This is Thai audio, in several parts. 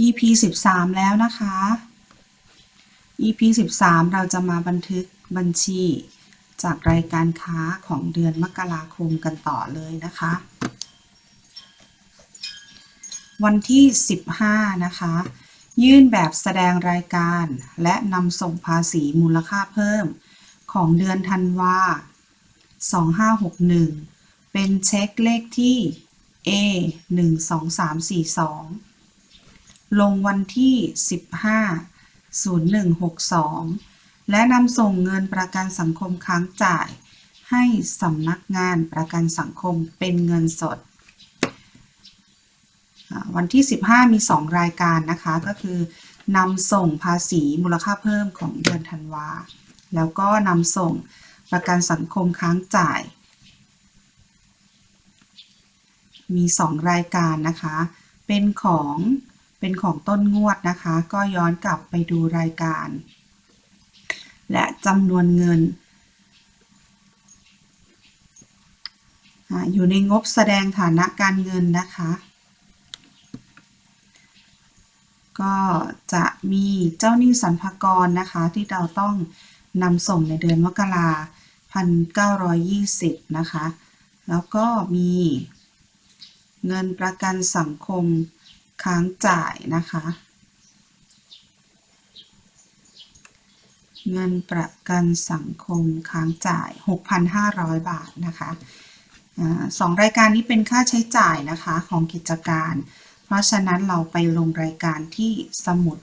EP 13แล้วนะคะ EP 13เราจะมาบันทึกบัญชีจากรายการค้าของเดือนมกราคมกันต่อเลยนะคะ วันที่ 15 นะคะ ยื่นแบบแสดงรายการและนำส่งภาษีมูลค่าเพิ่มของเดือนธันวา2561 เป็นเช็คเลขที่ A 12342 ลงวันที่ 15 0162 และนำส่งเงินประกันสังคมค้างจ่าย ให้สำนักงานประกันสังคมเป็นเงินสด วันที่ 15 มี 2 รายการนะคะ ก็คือนำส่งภาษีมูลค่าเพิ่มของเดือนธันวา แล้วก็นำส่งประกันสังคมค้างจ่าย มี 2 รายการนะคะ เป็นของเป็นของต้นงวดนะคะ ก็ย้อนกลับไปดูรายการ และจำนวนเงินอาอยู่ในงบแสดงฐานะการเงินนะคะ ก็จะมีเจ้าหนี้สรรพากรนะคะ ที่เราต้องนำส่งในเดือนมกราพันเก้าร้อยยี่สิบนะคะ แล้วก็มี เงินประกันสังคมค้างจ่ายนะคะ เงินประกันสังคมค้างจ่าย 6,500 บาทนะคะสองรายการนี้เป็นค่าใช้จ่ายนะคะของกิจการ เพราะฉะนั้นเราไปลงรายการที่สมุด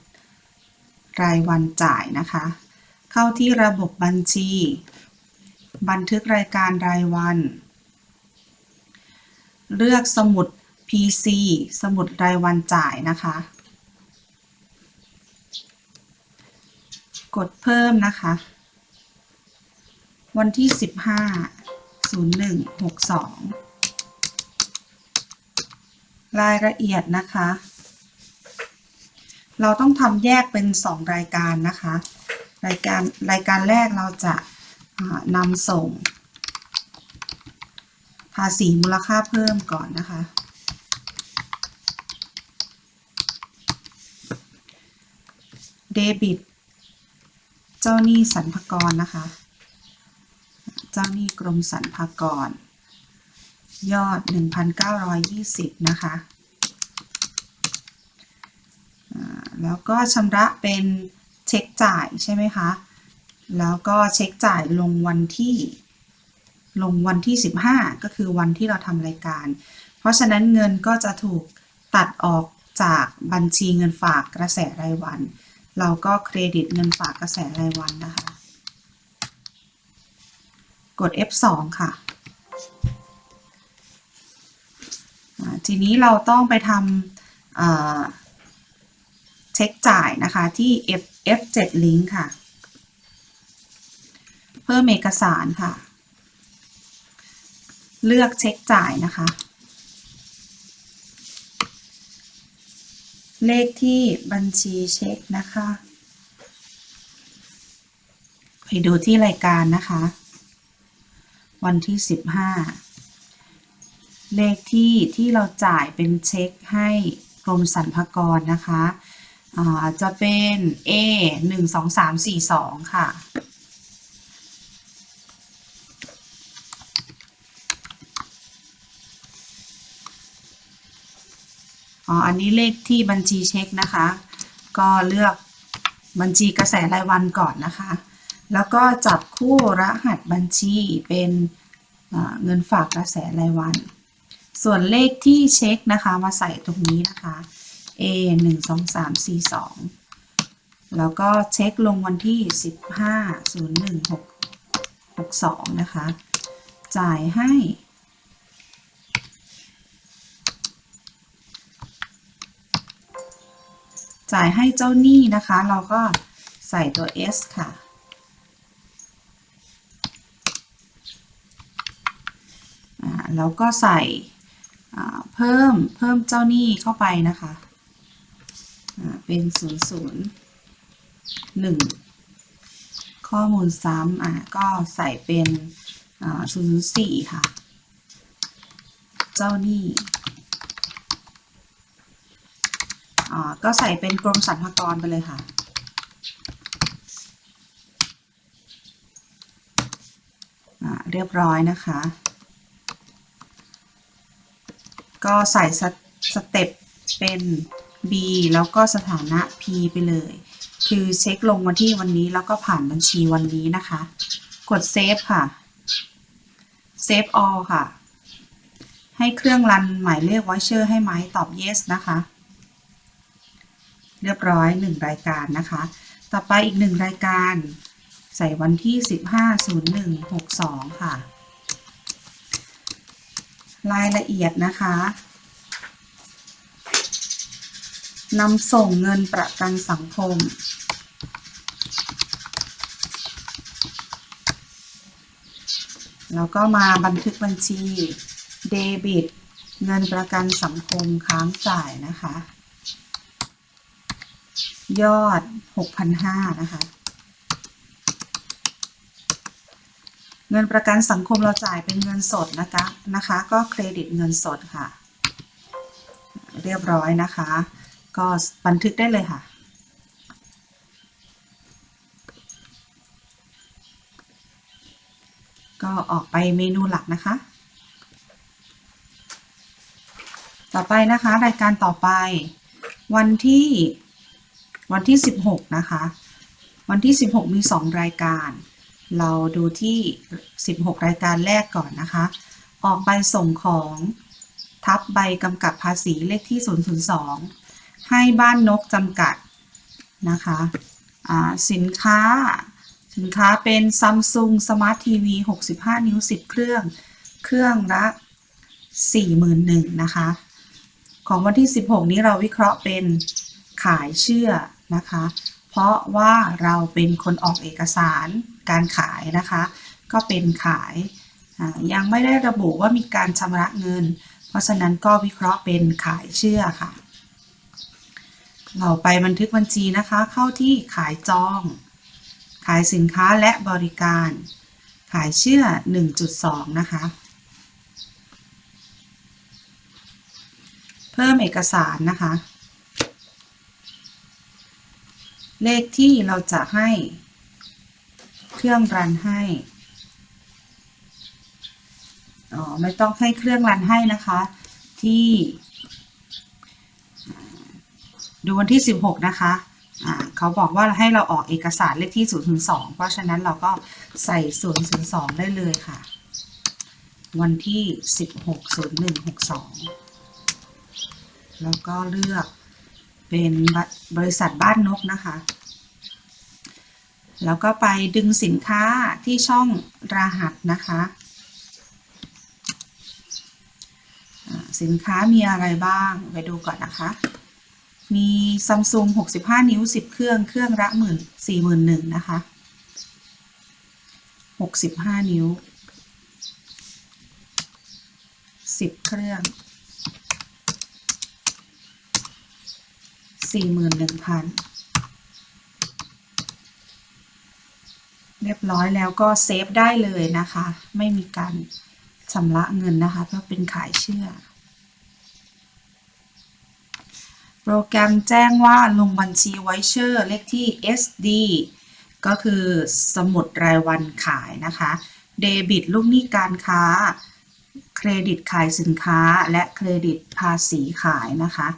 รายวันจ่ายนะคะ เข้าที่ระบบบัญชี บันทึกรายการรายวัน เลือกสมุด PC สมุดรายวันจ่ายนะคะ กดเพิ่มนะคะ วันที่ 15 01 62 รายละเอียดนะคะ เราต้องทำแยกเป็น 2 รายการนะคะ รายการรายการแรกเราจะนำส่ง ภาษีมูลค่าเพิ่มก่อนนะคะ เดบิต เจ้าหนี้สรรพากรนะคะ เจ้าหนี้กรมสรรพากร ยอด 1,920 นะคะอ่าแล้วก็ชำระเป็นเช็คจ่ายใช่ไหมคะ แล้วก็เช็คจ่ายลงวันที่ ลงวันที่ 15 ก็คือวันที่เราทำรายการ เพราะฉะนั้นเงินก็จะถูกตัดออกจากบัญชีเงินฝากกระแสรายวัน เราก็เครดิตเงินฝากกระแสรายวันนะคะ กด F2 ค่ะ ทีนี้เราต้องไปทำเช็คจ่ายนะคะที่ F F7 link ค่ะ เพิ่มเอกสารค่ะ เลือกเช็คจ่ายนะคะ เลขที่บัญชีเช็คนะคะไปดูที่รายการนะคะ วันที่15เลขที่ที่เราจ่ายเป็นเช็คให้กรมสรรพากรนะคะจะเป็น A 1 2 3 4 2 ค่ะ อ๋ออันนี้เลขที่บัญชีเช็คนะคะ ก็เลือกบัญชีกระแสรายวันก่อนนะคะ แล้วก็จับคู่รหัสบัญชีเป็นเงินฝากกระแสรายวัน ส่วนเลขที่เช็คนะคะมาใส่ตรงนี้นะคะ A 1 2 3 4 2 แล้วก็เช็คลงวันที่ 15 01 6 62 นะคะ จ่ายให้ จ่ายให้เจ้าหนี้นะคะ เราก็ใส่ตัว S ค่ะ แล้วก็ใส่เพิ่มเพิ่มเจ้าหนี้เข้าไปนะคะ เป็น 0 0 1 ข้อมูลซ้ำอ่าก็ใส่เป็น004 ค่ะ เจ้าหนี้ อ่าก็ใส่เป็นกรมสรรพากรไปเลยค่ะ เรียบร้อยนะคะ ก็ใส่สเต็ปเป็น B แล้วก็สถานะ P ไปเลย คือเช็คลงวันที่วันนี้แล้วก็ผ่านบัญชีวันนี้นะคะ กดเซฟค่ะ เซฟ all ค่ะ ให้เครื่องรันหมายเลข voucher ให้ไหมตอบ yes นะคะ เรียบร้อยหนึ่งรายการนะคะ ต่อไปอีกหนึ่งรายการ ใส่วันที่ 15.01.62 ค่ะ รายละเอียดนะคะนำส่งเงินประกันสังคม แล้วก็มาบันทึกบัญชี เดบิต เงินประกันสังคมค้างจ่ายนะคะ ยอด 6,500 นะคะ เงินประกันสังคมเราจ่ายเป็นเงินสดนะคะนะคะ ก็เครดิตเงินสดค่ะ เรียบร้อยนะคะ ก็บันทึกได้เลยค่ะก็ออกไปเมนูหลักนะคะ ต่อไปนะคะ รายการต่อไป วันที่ วันที่ 16 นะคะ วันที่ 16 มี 2 รายการ เราดูที่ 16 รายการแรกก่อนนะคะ ออกใบส่งของทับใบกำกับภาษีเลขที่ 002 ให้บ้านนกจำกัดนะคะอ่าสินค้า สินค้าเป็น Samsung Smart TV 65 นิ้ว 10 เครื่อง เครื่องละ 41,000นะคะ ของวันที่ 16 นี้เราวิเคราะห์เป็นขายเชื่อ นะคะ เพราะว่าเราเป็นคนออกเอกสารการขายนะคะ ก็เป็นขายยังไม่ได้ระบุว่ามีการชำระเงิน เพราะฉะนั้นก็วิเคราะห์เป็นขายเชื่อค่ะ เราไปบันทึกบัญชีนะคะ เข้าที่ขายจอง ขายสินค้าและบริการ ขายเชื่อ 1.2 นะคะ เพิ่มเอกสารนะคะ เลขที่เราจะให้เครื่องรันให้ อ๋อ ไม่ต้องให้เครื่องรันให้นะคะ ที่ ดูวันที่ 16 นะคะเขาบอกว่าให้เราออกเอกสารเลขที่0ถึง2เพราะฉะนั้นเราก็ใส่0ถึง2ได้เลยค่ะ วันที่ 16 01 62 แล้วก็เลือก เป็นบริษัทบ้านนกนะคะ แล้วก็ไปดึงสินค้าที่ช่องรหัสนะคะสินค้ามีอะไรบ้าง ไปดูก่อนนะคะ มี Samsung 65 นิ้ว 10 เครื่อง เครื่องละหมื่นสี่หมื่นหนึ่งนะคะ 65 นิ้ว 10 เครื่อง สี่หมื่นหนึ่งพันเรียบร้อยแล้วก็เซฟได้เลยนะคะ ไม่มีการชำระเงินนะคะ เพราะเป็นขายเชื่อ โปรแกรมแจ้งว่าลงบัญชีไวเชอร์เลขที่ SD ก็คือสมุดรายวันขายนะคะ เดบิตลูกหนี้การค้า เครดิตขายสินค้าและเครดิตภาษีขายนะคะ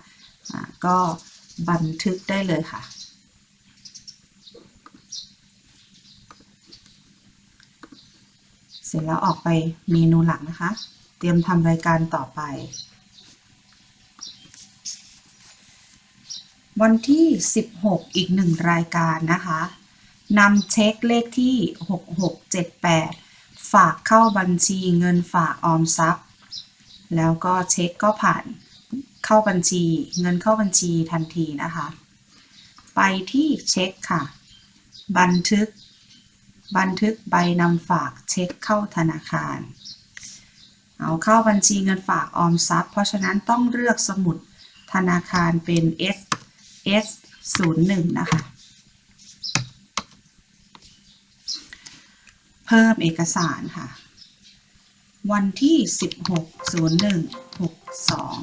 อ่าก็ บันทึกได้เลยค่ะ เสร็จแล้วออกไปเมนูหลักนะคะ เตรียมทำรายการต่อไป วันที่ 16 อีกหนึ่งรายการนะคะนำเช็คเลขที่ 6678 ฝากเข้าบัญชีเงินฝากออมทรัพย์ แล้วก็เช็คก็ผ่าน เข้าบัญชี เงินเข้าบัญชีทันทีนะคะ ไปที่เช็คค่ะ บันทึก บันทึกใบนำฝากเช็คเข้าธนาคาร เอาเข้าบัญชีเงินฝากออมทรัพย์ เพราะฉะนั้นต้องเลือกสมุดธนาคารเป็น S S 0 1นะคะ เพิ่มเอกสารค่ะ วันที่ 16 01หกสอง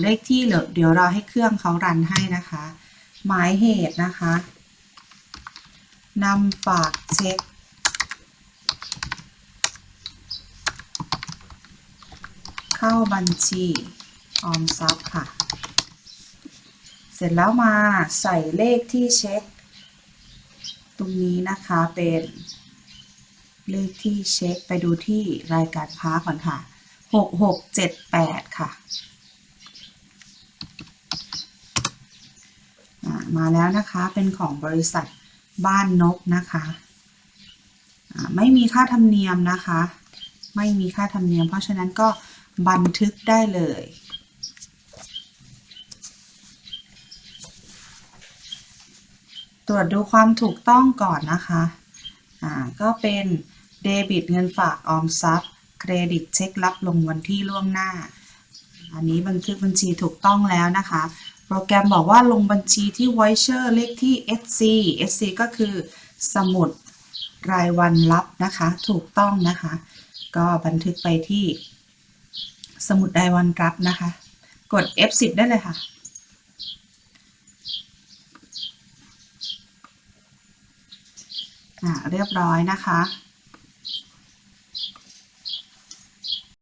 เลขที่เหลือเดี๋ยวเราให้เครื่องเขารันให้นะคะ หมายเหตุนะคะนำฝากเช็ค เข้าบัญชีออมทรัพย์ค่ะ เสร็จแล้วมาใส่เลขที่เช็ค ตรงนี้นะคะเป็นเลขที่เช็คไปดูที่รายการค้าก่อนค่ะหกหกเจ็ดแปดค่ะอ่า มาแล้วนะคะ เป็นของบริษัทบ้านนกนะคะไม่มีค่าธรรมเนียมนะคะ ไม่มีค่าธรรมเนียม เพราะฉะนั้นก็บันทึกได้เลยตรวจดูความถูกต้องก่อนนะคะ อ่า ก็เป็นเดบิตเงินฝากออมทรัพย์ เครดิตเช็ครับลงวันที่ล่วงหน้า อันนี้บันทึกบัญชีถูกต้องแล้วนะคะ โปรแกรมบอกว่าลงบัญชีที่ voucher เลขที่ SC SC ก็คือสมุดรายวันรับนะคะ ถูกต้องนะคะ ก็บันทึกไปที่สมุดรายวันรับนะคะ กด F10 ได้เลยค่ะอ่าเรียบร้อยนะคะ